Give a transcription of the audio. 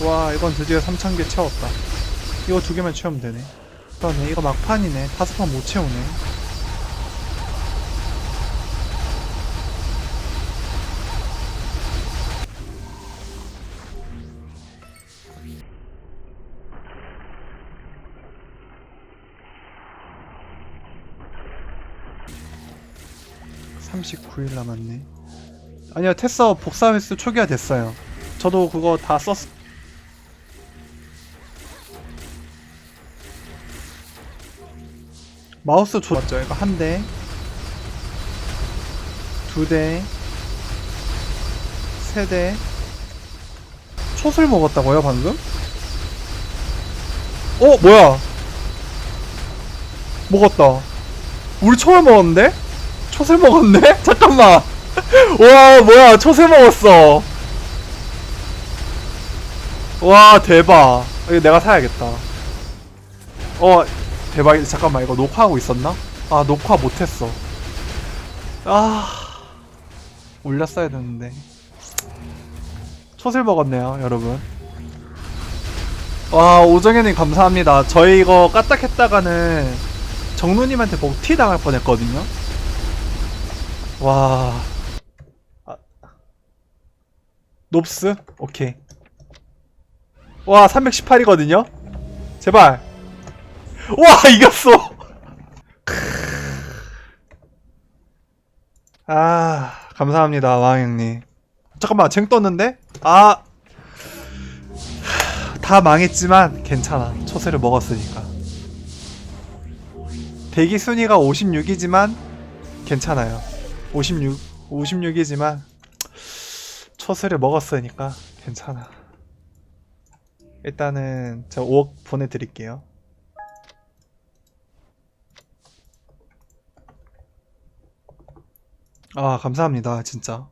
와 이건 드디어 3,000개 채웠다. 이거 두 개만 채우면 되네. 그러네 이거 막판이네. 다섯 판 못 채우네. (39일) 남았네. 아니요 테서 복사 횟수 초기화 됐어요. 저도 그거 다 썼... 마우스 좋았죠 이거 한 대, 두 대, 세 대. 촛을 먹었다고요 방금? 어 뭐야? 먹었다. 우리 촛을 먹었는데? 촛을 먹었네? 잠깐만. 와 뭐야 촛을 먹었어. 와 대박. 이거 내가 사야겠다. 어 대박 잠깐만 이거 녹화하고 있었나? 아 녹화 못했어. 아 올렸어야 되는데. 촛을 먹었네요 여러분. 와 오정현님 감사합니다. 저희 이거 까딱했다가는 정누님한테 보고 티 당할 뻔했거든요. 와. 아. 롭스? 오케이. 와 318이거든요? 제발 와 이겼어. 아 감사합니다 왕형님. 잠깐만 쟁 떴는데? 아. 다 망했지만 괜찮아. 초세를 먹었으니까. 대기 순위가 56이지만 괜찮아요. 56 56이지만 초세를 먹었으니까 괜찮아. 일단은 제가 5억 보내드릴게요 아, 감사합니다, 진짜.